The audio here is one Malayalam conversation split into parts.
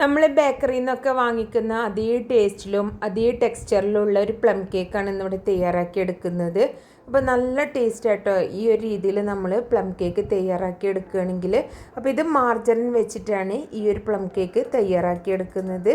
നമ്മൾ ബേക്കറിയിൽ നിന്നൊക്കെ വാങ്ങിക്കുന്ന അതേ ടേസ്റ്റിലും അതേ ടെക്സ്ചറിലും ഉള്ള ഒരു പ്ലം കേക്കാണ് ഇന്നിവിടെ തയ്യാറാക്കി എടുക്കുന്നത്. അപ്പോൾ നല്ല ടേസ്റ്റ് ആട്ടോ ഈ ഒരു രീതിയിൽ നമ്മൾ പ്ലം കേക്ക് തയ്യാറാക്കി എടുക്കുകയാണെങ്കിൽ അപ്പോൾ ഇത് മാർജറിൻ വെച്ചിട്ടാണ് ഈ ഒരു പ്ലം കേക്ക് തയ്യാറാക്കി എടുക്കുന്നത്.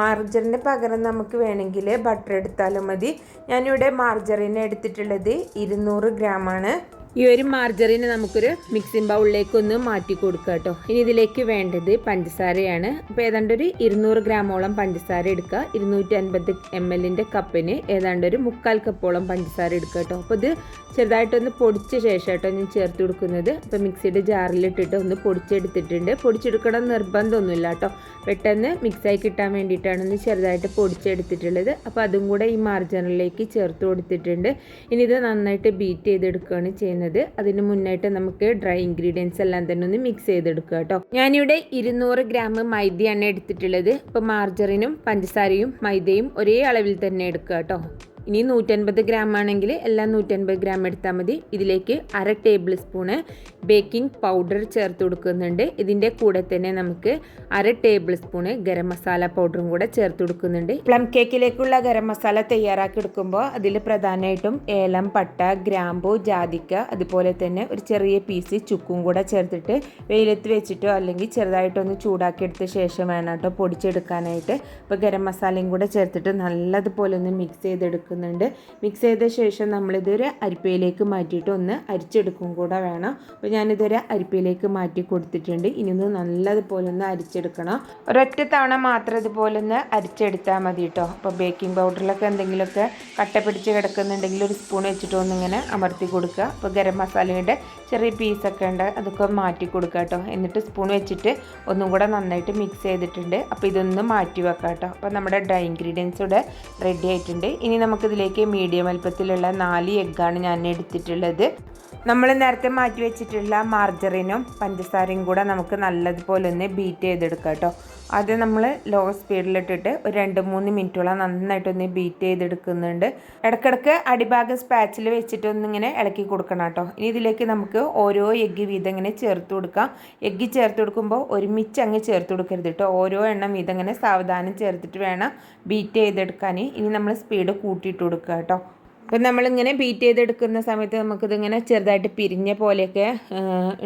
മാർജറിന് പകരം നമുക്ക് വേണമെങ്കിൽ ബട്ടർ എടുത്താലും മതി. ഞാനിവിടെ മാർജറിൻ എടുത്തിട്ടുള്ളത് ഇരുന്നൂറ് ഗ്രാമാണ്. ഈ ഒരു മാർജറിന് നമുക്കൊരു മിക്സിംഗ് ബൗളിലേക്ക് ഒന്ന് മാറ്റി കൊടുക്കുക കേട്ടോ ഇനി ഇതിലേക്ക് വേണ്ടത് പഞ്ചസാരയാണ്. അപ്പോൾ ഏതാണ്ട് ഒരു ഇരുന്നൂറ് ഗ്രാമോളം പഞ്ചസാര എടുക്കുക ഇരുന്നൂറ്റി അൻപത് എം എല്ലിന്റെ കപ്പിന് ഏതാണ്ട് ഒരു മുക്കാൽ കപ്പോളം പഞ്ചസാര എടുക്കുക കേട്ടോ അപ്പോൾ ഇത് ചെറുതായിട്ടൊന്ന് പൊടിച്ച ശേഷം കേട്ടോ ഞാൻ ചേർത്ത് കൊടുക്കുന്നത്. അപ്പോൾ മിക്സിയുടെ ജാറിലിട്ടിട്ട് ഒന്ന് പൊടിച്ചെടുത്തിട്ടുണ്ട്. പൊടിച്ചെടുക്കണം നിർബന്ധമൊന്നുമില്ല കേട്ടോ പെട്ടെന്ന് മിക്സായി കിട്ടാൻ വേണ്ടിയിട്ടാണ് ഒന്ന് ചെറുതായിട്ട് പൊടിച്ചെടുത്തിട്ടുള്ളത്. അപ്പോൾ അതും കൂടെ ഈ മാർജറിലേക്ക് ചേർത്ത് കൊടുത്തിട്ടുണ്ട്. ഇനി ഇത് നന്നായിട്ട് ബീറ്റ് ചെയ്തെടുക്കുകയാണ് ചെയ്യുന്നത്. അതിന് മുന്നായിട്ട് നമുക്ക് ഡ്രൈ ഇൻഗ്രീഡിയൻസ് എല്ലാം തന്നെ ഒന്ന് മിക്സ് ചെയ്തെടുക്കുക കേട്ടോ. ഞാനിവിടെ ഇരുന്നൂറ് ഗ്രാം മൈദയാണ് എടുത്തിട്ടുള്ളത്. അപ്പോൾ മാർജറിനും പഞ്ചസാരയും മൈദയും ഒരേ അളവിൽ തന്നെ എടുക്കുക കേട്ടോ. ഇനി നൂറ്റൻപത് ഗ്രാം ആണെങ്കിൽ എല്ലാം നൂറ്റൻപത് ഗ്രാം എടുത്താൽ മതി. ഇതിലേക്ക് അര ടേബിൾ സ്പൂണ് ബേക്കിംഗ് പൗഡർ ചേർത്ത് കൊടുക്കുന്നുണ്ട്. ഇതിന്റെ കൂടെ തന്നെ നമുക്ക് അര ടേബിൾ സ്പൂണ് ഗരം മസാല പൗഡറും കൂടെ ചേർത്ത് കൊടുക്കുന്നുണ്ട്. പ്ലം കേക്കിലേക്കുള്ള ഗരം മസാല തയ്യാറാക്കി എടുക്കുമ്പോൾ അതിൽ പ്രധാനമായിട്ടും ഏലം പട്ട ഗ്രാമ്പു ജാതിക്ക അതുപോലെ തന്നെ ഒരു ചെറിയ പീസ് ചുക്കും കൂടെ ചേർത്തിട്ട് വെയിലത്ത് വെച്ചിട്ടോ അല്ലെങ്കിൽ ചെറുതായിട്ടൊന്ന് ചൂടാക്കിയെടുത്ത ശേഷം വേണം കേട്ടോ പൊടിച്ചെടുക്കാനായിട്ട്. അപ്പോൾ ഗരം മസാലയും കൂടെ ചേർത്തിട്ട് നല്ലതുപോലെ ഒന്ന് മിക്സ് ചെയ്തെടുക്കുന്നുണ്ട് മിക്സ് ചെയ്ത ശേഷം നമ്മളിതൊരു അരിപ്പയിലേക്ക് മാറ്റിയിട്ട് ഒന്ന് അരിച്ചെടുക്കും കൂടെ വേണം. അപ്പോൾ ഞാനിതൊരു അരിപ്പയിലേക്ക് മാറ്റി കൊടുത്തിട്ടുണ്ട്. ഇനി ഒന്ന് നല്ലതുപോലെ ഒന്ന് അരിച്ചെടുക്കണം. ഒരൊറ്റ തവണ മാത്രം ഇതുപോലെ ഒന്ന് അരിച്ചെടുത്താൽ മതി കേട്ടോ അപ്പോൾ ബേക്കിംഗ് പൗഡറിലൊക്കെ എന്തെങ്കിലുമൊക്കെ കട്ട പിടിച്ച് കിടക്കുന്നുണ്ടെങ്കിൽ ഒരു സ്പൂൺ വെച്ചിട്ട് ഒന്നിങ്ങനെ അമർത്തി കൊടുക്കുക. അപ്പോൾ ഗരം മസാലയുടെ ചെറിയ പീസൊക്കെ ഉണ്ട്. അതൊക്കെ മാറ്റി കൊടുക്കുക കേട്ടോ എന്നിട്ട് സ്പൂൺ വെച്ചിട്ട് ഒന്നും കൂടെ നന്നായിട്ട് മിക്സ് ചെയ്തിട്ടുണ്ട്. അപ്പോൾ ഇതൊന്ന് മാറ്റി വെക്കാം കേട്ടോ അപ്പോൾ നമ്മുടെ ഡ്രൈ ഇൻഗ്രീഡിയൻസ് ഇവിടെ റെഡി ആയിട്ടുണ്ട്. ഇനി നമുക്കിതിലേക്ക് മീഡിയം വലുപ്പത്തിലുള്ള നാല് എഗ്ഗാണ് ഞാൻ എടുത്തിട്ടുള്ളത്. നമ്മൾ നേരത്തെ മാറ്റി വെച്ചിട്ടുള്ള മാർജറിനും പഞ്ചസാരയും കൂടെ നമുക്ക് നല്ലതുപോലെ ഒന്ന് ബീറ്റ് ചെയ്തെടുക്കാം കേട്ടോ. അത് നമ്മൾ ലോ സ്പീഡിലിട്ടിട്ട് ഒരു രണ്ട് മൂന്ന് മിനിറ്റോളം നന്നായിട്ടൊന്ന് ബീറ്റ് ചെയ്തെടുക്കുന്നുണ്ട്. ഇടക്കിടക്ക് അടിഭാഗം സ്പാച്ചിൽ വെച്ചിട്ട് ഒന്നിങ്ങനെ ഇളക്കി കൊടുക്കണം കേട്ടോ. ഇനി ഇതിലേക്ക് നമുക്ക് ഓരോ എഗ്ഗ് വീതം ഇങ്ങനെ ചേർത്ത് കൊടുക്കാം. എഗ്ഗ് ചേർത്ത് കൊടുക്കുമ്പോൾ ഒരുമിച്ച് അങ്ങ് ചേർത്ത് കൊടുക്കരുത് കേട്ടോ. ഓരോ എണ്ണം വീതം ഇങ്ങനെ സാവധാനം ചേർത്തിട്ട് വേണം ബീറ്റ് ചെയ്തെടുക്കാൻ. ഇനി നമ്മൾ സ്പീഡ് കൂട്ടിയിട്ട് കൊടുക്കുക കേട്ടോ. അപ്പം നമ്മളിങ്ങനെ ബീറ്റ് ചെയ്തെടുക്കുന്ന സമയത്ത് നമുക്കിതിങ്ങനെ ചെറുതായിട്ട് പിരിഞ്ഞ പോലെയൊക്കെ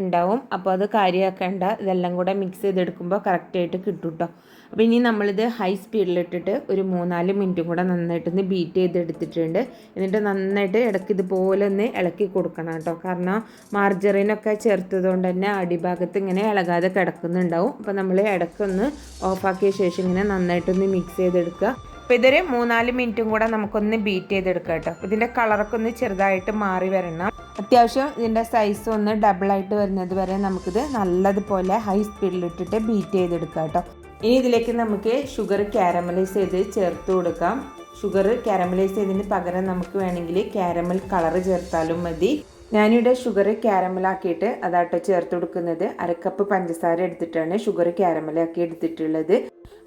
ഉണ്ടാവും. അപ്പോൾ അത് കാര്യമാക്കേണ്ട. ഇതെല്ലാം കൂടെ മിക്സ് ചെയ്തെടുക്കുമ്പോൾ കറക്റ്റായിട്ട് കിട്ടും കേട്ടോ. അപ്പോൾ ഇനി നമ്മളിത് ഹൈ സ്പീഡിലിട്ടിട്ട് ഒരു മൂന്നാൽ മിനിറ്റും കൂടെ നന്നായിട്ടൊന്ന് ബീറ്റ് ചെയ്തെടുത്തിട്ടുണ്ട്. എന്നിട്ട് നന്നായിട്ട് ഇടയ്ക്ക് ഇതുപോലെ ഒന്ന് ഇളക്കി കൊടുക്കണം കേട്ടോ. കാരണം മാർജറിനൊക്കെ ചേർത്തതുകൊണ്ട് തന്നെ അടിഭാഗത്ത് ഇങ്ങനെ ഇളകാതെ കിടക്കുന്നുണ്ടാവും. അപ്പോൾ നമ്മൾ ഇടയ്ക്കൊന്ന് ഓഫാക്കിയ ശേഷം ഇങ്ങനെ നന്നായിട്ടൊന്ന് മിക്സ് ചെയ്തെടുക്കുക. അപ്പോൾ ഇതൊരു മൂന്നാൽ മിനിറ്റും കൂടെ നമുക്കൊന്ന് ബീറ്റ് ചെയ്തെടുക്കാം കേട്ടോ. അപ്പോൾ ഇതിന്റെ കളറൊക്കെ ഒന്ന് ചെറുതായിട്ട് മാറി വരണം. അത്യാവശ്യം ഇതിന്റെ സൈസ് ഒന്ന് ഡബിളായിട്ട് വരുന്നത് വരെ നമുക്കിത് നല്ലതുപോലെ ഹൈ സ്പീഡിലിട്ടിട്ട് ബീറ്റ് ചെയ്തെടുക്കാം കേട്ടോ. ഇനി ഇതിലേക്ക് നമുക്ക് ഷുഗർ ക്യാരമലൈസ് ചെയ്ത് ചേർത്ത് കൊടുക്കാം. ഷുഗർ ക്യാരമലൈസ് ചെയ്തതിന് പകരം നമുക്ക് വേണമെങ്കിൽ ക്യാരമൽ കളർ ചേർത്താലും മതി. ഞാനിവിടെ ഷുഗർ ക്യാരമലാക്കിയിട്ട് അതാട്ടോ ചേർത്ത് കൊടുക്കുന്നത്. അരക്കപ്പ് പഞ്ചസാര എടുത്തിട്ടാണ് ഷുഗർ ക്യാരമലാക്കി എടുത്തിട്ടുള്ളത്.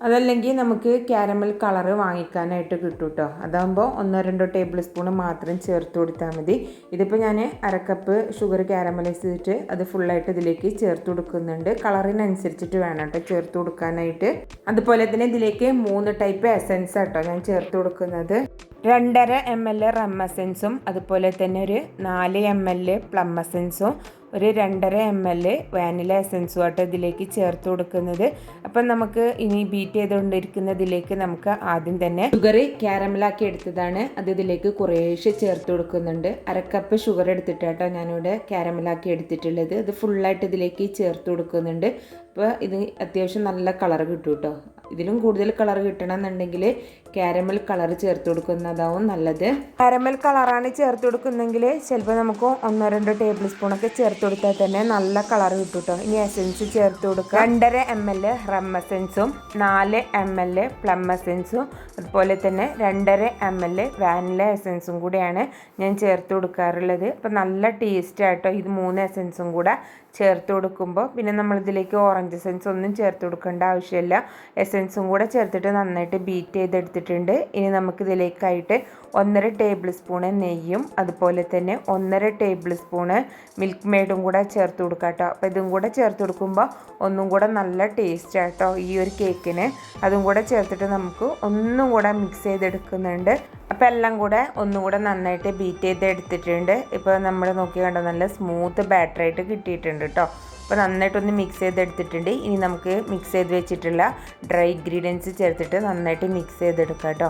അതല്ലെങ്കിൽ നമുക്ക് ക്യാരമൽ കളറ് വാങ്ങിക്കാനായിട്ട് കിട്ടും കേട്ടോ അതാകുമ്പോൾ ഒന്നോ രണ്ടോ ടേബിൾ സ്പൂൺ മാത്രം ചേർത്ത് കൊടുത്താൽ മതി. ഇതിപ്പോൾ ഞാൻ അരക്കപ്പ് ഷുഗർ ക്യാരമലൈസ് ചെയ്തിട്ട് അത് ഫുള്ളായിട്ട് ഇതിലേക്ക് ചേർത്ത് കൊടുക്കുന്നുണ്ട്. കളറിനനുസരിച്ചിട്ട് വേണം കേട്ടോ ചേർത്ത് കൊടുക്കാനായിട്ട്. അതുപോലെ തന്നെ ഇതിലേക്ക് മൂന്ന് ടൈപ്പ് എസൻസ് കേട്ടോ ഞാൻ ചേർത്ത് കൊടുക്കുന്നത്. രണ്ടര എം എൽ റം എസൻസും അതുപോലെ തന്നെ ഒരു നാല് എം എൽ പ്ലം എസൻസും ഒരു രണ്ടര എം എൽ വാനില എസൻസും ആയിട്ട് ഇതിലേക്ക് ചേർത്ത് കൊടുക്കുന്നത്. അപ്പം നമുക്ക് ഇനി ബീറ്റ് ചെയ്തുകൊണ്ടിരിക്കുന്നതിലേക്ക് നമുക്ക് ആദ്യം തന്നെ ഷുഗർ ക്യാരമലാക്കി എടുത്തതാണ്. അത് ഇതിലേക്ക് കുറേശ്ശെ ചേർത്ത് കൊടുക്കുന്നുണ്ട്. അരക്കപ്പ് ഷുഗർ എടുത്തിട്ടാട്ടോ ഞാനിവിടെ ക്യാരമലാക്കി എടുത്തിട്ടുള്ളത്. അത് ഫുള്ളായിട്ട് ഇതിലേക്ക് ചേർത്ത് കൊടുക്കുന്നുണ്ട്. അപ്പോൾ ഇത് അത്യാവശ്യം നല്ല കളർ കിട്ടും കേട്ടോ. ഇതിലും കൂടുതൽ കളർ കിട്ടണമെന്നുണ്ടെങ്കിൽ കാരമൽ കളർ ചേർത്ത് കൊടുക്കുന്നതാവും നല്ലത്. കാരമൽ കളറാണ് ചേർത്ത് കൊടുക്കുന്നെങ്കിൽ ചിലപ്പോൾ നമുക്ക് ഒന്നോ രണ്ടോ ടേബിൾ സ്പൂണൊക്കെ ചേർത്ത് കൊടുത്താൽ തന്നെ നല്ല കളർ കിട്ടും കേട്ടോ. ഇനി എസൻസ് ചേർത്ത് കൊടുക്കുക രണ്ടര എം എൽ റം എസൻസും നാല് എം എൽ പ്ലം എസൻസും അതുപോലെ തന്നെ രണ്ടര എം എൽ വാനില എസൻസും കൂടെയാണ് ഞാൻ ചേർത്ത് കൊടുക്കാറുള്ളത്. അപ്പോൾ നല്ല ടേസ്റ്റ് ആയിട്ടോ ഇത് മൂന്ന് എസൻസും കൂടെ ചേർത്ത് കൊടുക്കുമ്പോൾ പിന്നെ നമ്മളിതിലേക്ക് ഓറഞ്ച് എസൻസ് ഒന്നും ചേർത്ത് കൊടുക്കേണ്ട ആവശ്യമില്ല. എസൻസും കൂടെ ചേർത്തിട്ട് നന്നായിട്ട് ബീറ്റ് ചെയ്തെടുത്തിട്ടുണ്ട്. ഇനി നമുക്കിതിലേക്കായിട്ട് ഒന്നര ടേബിൾ സ്പൂണ് നെയ്യും അതുപോലെ തന്നെ ഒന്നര ടേബിൾ സ്പൂണ് മിൽക്ക് മെയ്ഡും കൂടെ ചേർത്ത് കൊടുക്കുക കേട്ടോ അപ്പോൾ ഇതും കൂടെ ചേർത്ത് കൊടുക്കുമ്പോൾ ഒന്നും കൂടെ നല്ല ടേസ്റ്റ് ആട്ടോ ഈ ഒരു കേക്കിന് അതും കൂടെ ചേർത്തിട്ട് നമുക്ക് ഒന്നും കൂടെ മിക്സ് ചെയ്തെടുക്കുന്നുണ്ട്. അപ്പോൾ എല്ലാം കൂടെ ഒന്നും കൂടെ നന്നായിട്ട് ബീറ്റ് ചെയ്ത് എടുത്തിട്ടുണ്ട് ഇപ്പോൾ നമ്മൾ നോക്കി കണ്ടോ നല്ല സ്മൂത്ത് ബാറ്ററായിട്ട് കിട്ടിയിട്ടുണ്ട് കേട്ടോ അപ്പോൾ നന്നായിട്ടൊന്ന് മിക്സ് ചെയ്തെടുത്തിട്ടുണ്ട്. ഇനി നമുക്ക് മിക്സ് ചെയ്ത് വെച്ചിട്ടുള്ള ഡ്രൈ ഇൻഗ്രീഡിയൻസ് ചേർത്തിട്ട് നന്നായിട്ട് മിക്സ് ചെയ്തെടുക്കാം കേട്ടോ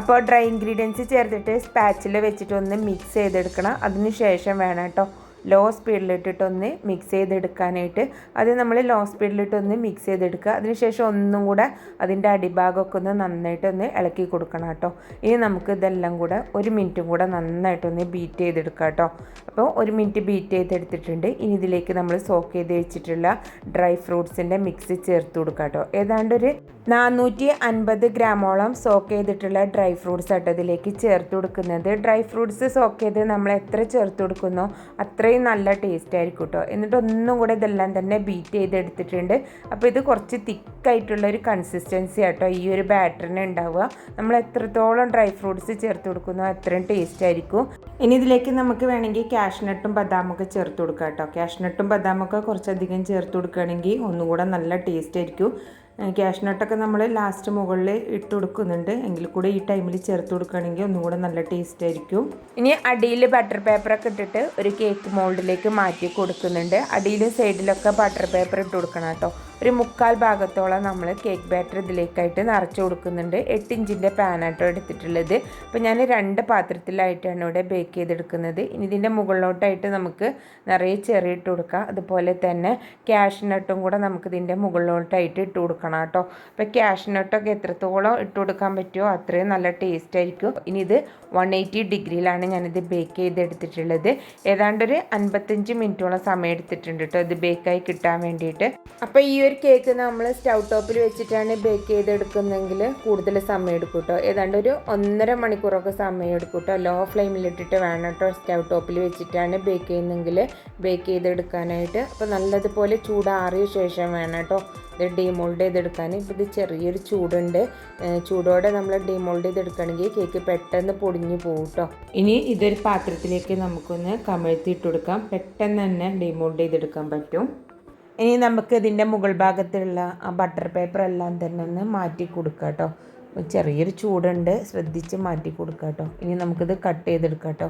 അപ്പോൾ ഡ്രൈ ഇൻഗ്രീഡിയൻസ് ചേർത്തിട്ട് സ്പാച്ചിൽ വെച്ചിട്ട് ഒന്ന് മിക്സ് ചെയ്തെടുക്കണം. അതിന് ശേഷം വേണം കേട്ടോ ലോ സ്പീഡിലിട്ടിട്ടൊന്ന് മിക്സ് ചെയ്തെടുക്കാനായിട്ട്. അത് നമ്മൾ ലോ സ്പീഡിലിട്ടൊന്ന് മിക്സ് ചെയ്തെടുക്കുക. അതിനുശേഷം ഒന്നും കൂടെ അതിന്റെ അടിഭാഗമൊക്കെ ഒന്ന് നന്നായിട്ടൊന്ന് ഇളക്കി കൊടുക്കണം കേട്ടോ. ഇനി നമുക്ക് ഇതെല്ലാം കൂടെ ഒരു മിനിറ്റും കൂടെ നന്നായിട്ടൊന്ന് ബീറ്റ് ചെയ്തെടുക്കാം കേട്ടോ. അപ്പോൾ ഒരു മിനിറ്റ് ബീറ്റ് ചെയ്തെടുത്തിട്ടുണ്ട്. ഇനി ഇതിലേക്ക് നമ്മൾ സോക്ക് ചെയ്ത് വെച്ചിട്ടുള്ള ഡ്രൈ ഫ്രൂട്ട്സിന്റെ മിക്സ് ചേർത്ത് കൊടുക്കാം കേട്ടോ. ഏതാണ്ട് ഒരു നാനൂറ്റി അൻപത് ഗ്രാമോളം സോക്ക് ചെയ്തിട്ടുള്ള ഡ്രൈ ഫ്രൂട്ട്സ് ആട്ടോ ഇതിലേക്ക് ചേർത്ത് കൊടുക്കുന്നത്. ഡ്രൈ ഫ്രൂട്ട്സ് സോക്ക് ചെയ്ത് നമ്മൾ എത്ര ചേർത്ത് കൊടുക്കുന്നോ അത്രയും നല്ല ടേസ്റ്റ് ആയിരിക്കും കേട്ടോ എന്നിട്ട് ഒന്നും കൂടെ ഇതെല്ലാം തന്നെ ബീറ്റ് ചെയ്തെടുത്തിട്ടുണ്ട്. അപ്പോൾ ഇത് കുറച്ച് തിക്കായിട്ടുള്ള ഒരു കൺസിസ്റ്റൻസി ആട്ടോ ഈ ഒരു ബാറ്ററിന് ഉണ്ടാവുക നമ്മൾ എത്രത്തോളം ഡ്രൈ ഫ്രൂട്ട്സ് ചേർത്ത് കൊടുക്കുന്നോ അത്രയും ടേസ്റ്റ് ആയിരിക്കും. ഇനി ഇതിലേക്ക് നമുക്ക് വേണമെങ്കിൽ കാഷ്നട്ടും ബദാമൊക്കെ ചേർത്ത് കൊടുക്കാം കേട്ടോ കാഷ്നട്ടും ബദാമൊക്കെ കുറച്ചധികം ചേർത്ത് കൊടുക്കുകയാണെങ്കിൽ ഒന്നുകൂടെ നല്ല ടേസ്റ്റ് ആയിരിക്കും. ക്യാഷ്നട്ടൊക്കെ നമ്മൾ ലാസ്റ്റ് മുകളിൽ ഇട്ട് കൊടുക്കുന്നുണ്ട്. എങ്കിൽ കൂടെ ഈ ടൈമിൽ ചേർത്ത് കൊടുക്കുകയാണെങ്കിൽ ഒന്നും കൂടെ നല്ല ടേസ്റ്റ് ആയിരിക്കും. ഇനി അടിയിൽ ബട്ടർ പേപ്പറൊക്കെ ഇട്ടിട്ട് ഒരു കേക്ക് മോൾഡിലേക്ക് മാറ്റി കൊടുക്കുന്നുണ്ട്. അടിയിലും സൈഡിലൊക്കെ ബട്ടർ പേപ്പർ ഇട്ട് കൊടുക്കണം കേട്ടോ. ഒരു മുക്കാൽ ഭാഗത്തോളം നമ്മൾ കേക്ക് ബാറ്റർ ഇതിലേക്കായിട്ട് നിറച്ച് കൊടുക്കുന്നുണ്ട്. എട്ട് ഇഞ്ചിന്റെ പാനാട്ടോ എടുത്തിട്ടുള്ളത്. അപ്പോൾ ഞാൻ രണ്ട് പാത്രത്തിലായിട്ടാണ് ഇവിടെ ബേക്ക് ചെയ്തെടുക്കുന്നത്. ഇനി ഇതിന്റെ മുകളിലോട്ടായിട്ട് നമുക്ക് നിറയെ ചെറിയ ഇട്ട് കൊടുക്കാം. അതുപോലെ തന്നെ ക്യാഷ് നട്ടും കൂടെ നമുക്ക് ഇതിന്റെ മുകളിലോട്ടായിട്ട് ഇട്ട് കൊടുക്കണം കേട്ടോ. അപ്പോൾ ക്യാഷ് നട്ടൊക്കെ എത്രത്തോളം ഇട്ട് കൊടുക്കാൻ പറ്റുമോ അത്രയും നല്ല ടേസ്റ്റ് ആയിരിക്കും. ഇനി ഇത് വൺ എയ്റ്റി ഡിഗ്രിയിലാണ് ഞാനിത് ബേക്ക് ചെയ്തെടുത്തിട്ടുള്ളത്. ഏതാണ്ട് ഒരു അൻപത്തഞ്ച് മിനിറ്റോളം സമയം എടുത്തിട്ടുണ്ട് കേട്ടോ ഇത് ബേക്കായി കിട്ടാൻ വേണ്ടിയിട്ട്. അപ്പോൾ ഈ ഒരു കേക്ക് നമ്മൾ സ്റ്റൗ ടോപ്പിൽ വെച്ചിട്ടാണ് ബേക്ക് ചെയ്തെടുക്കുന്നതെങ്കിൽ കൂടുതൽ സമയം എടുക്കും കേട്ടോ ഏതാണ്ട് ഒരു ഒന്നര മണിക്കൂറൊക്കെ സമയം എടുക്കും കേട്ടോ ലോ ഫ്ലെയിമിലിട്ടിട്ട് വേണം കേട്ടോ സ്റ്റൗ ടോപ്പിൽ വെച്ചിട്ടാണ് ബേക്ക് ചെയ്യുന്നതെങ്കിൽ ബേക്ക് ചെയ്തെടുക്കാനായിട്ട്. അപ്പോൾ നല്ലതുപോലെ ചൂടാറിയ ശേഷം വേണം കേട്ടോ ഇത് ഡീമോൾഡ് ചെയ്തെടുക്കാൻ. ഇപ്പോൾ ഇത് ചെറിയൊരു ചൂടുണ്ട്. ചൂടോടെ നമ്മൾ ഡീമോൾഡ് ചെയ്തെടുക്കുകയാണെങ്കിൽ കേക്ക് പെട്ടെന്ന് പൊടിഞ്ഞു പോകും കേട്ടോ ഇനി ഇതൊരു പാത്രത്തിലേക്ക് നമുക്കൊന്ന് കമഴ്ത്തി ഇട്ട് കൊടുക്കാം. പെട്ടെന്ന് തന്നെ ഡീമോൾഡ് ചെയ്തെടുക്കാൻ പറ്റും. ഇനി നമുക്ക് ഇതിന്റെ മുകൾ ഭാഗത്തുള്ള ആ ബട്ടർ പേപ്പർ എല്ലാം തന്നെ ഒന്ന് മാറ്റി കൊടുക്കുക കേട്ടോ. ചെറിയൊരു ചൂടുണ്ട് ശ്രദ്ധിച്ച് മാറ്റി കൊടുക്കുക കേട്ടോ. ഇനി നമുക്കിത് കട്ട് ചെയ്തെടുക്കാം കേട്ടോ.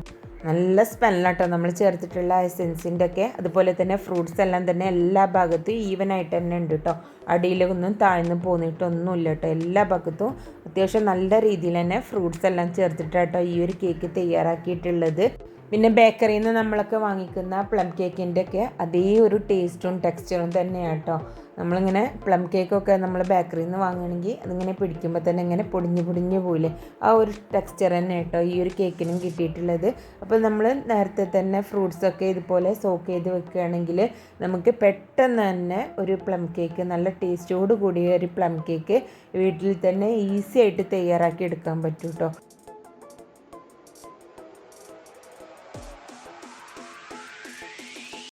നല്ല സ്മെല്ലാട്ടോ നമ്മൾ ചേർത്തിട്ടുള്ള എസെൻസിന്റെ ഒക്കെ അതുപോലെ തന്നെ ഫ്രൂട്ട്സ് എല്ലാം തന്നെ എല്ലാ ഭാഗത്തും ഈവൻ ആയിട്ട് തന്നെ ഉണ്ട് കേട്ടോ. അടിയിലൊന്നും താഴ്ന്നു പോന്നിട്ടൊന്നുമില്ല കേട്ടോ. എല്ലാ ഭാഗത്തും അത്യാവശ്യം നല്ല രീതിയിൽ തന്നെ ഫ്രൂട്ട്സ് എല്ലാം ചേർത്തിട്ടാട്ടോ ഈ ഒരു കേക്ക് തയ്യാറാക്കിയിട്ടുള്ളത്. പിന്നെ ബേക്കറിയിൽ നിന്ന് നമ്മളൊക്കെ വാങ്ങിക്കുന്ന പ്ലം കേക്കിന്റെ ഒക്കെ അതേ ഒരു ടേസ്റ്റും ടെക്സ്ചറും തന്നെയാണ് കേട്ടോ. നമ്മളിങ്ങനെ പ്ലം കേക്കൊക്കെ നമ്മൾ ബേക്കറിയിൽ നിന്ന് വാങ്ങുകയാണെങ്കിൽ അതിങ്ങനെ പിടിക്കുമ്പോൾ തന്നെ ഇങ്ങനെ പൊടിഞ്ഞ് പൊടിഞ്ഞ് പോയില്ലേ? ആ ഒരു ടെക്സ്ചർ തന്നെ കേട്ടോ ഈ ഒരു കേക്കിനും കിട്ടിയിട്ടുള്ളത്. അപ്പോൾ നമ്മൾ നേരത്തെ തന്നെ ഫ്രൂട്ട്സൊക്കെ ഇതുപോലെ സോക്ക് ചെയ്ത് വെക്കുകയാണെങ്കിൽ നമുക്ക് പെട്ടെന്ന് തന്നെ ഒരു പ്ലം കേക്ക് നല്ല ടേസ്റ്റോട് കൂടിയ ഒരു പ്ലം കേക്ക് വീട്ടിൽ തന്നെ ഈസി ആയിട്ട് തയ്യാറാക്കി എടുക്കാൻ പറ്റും കേട്ടോ.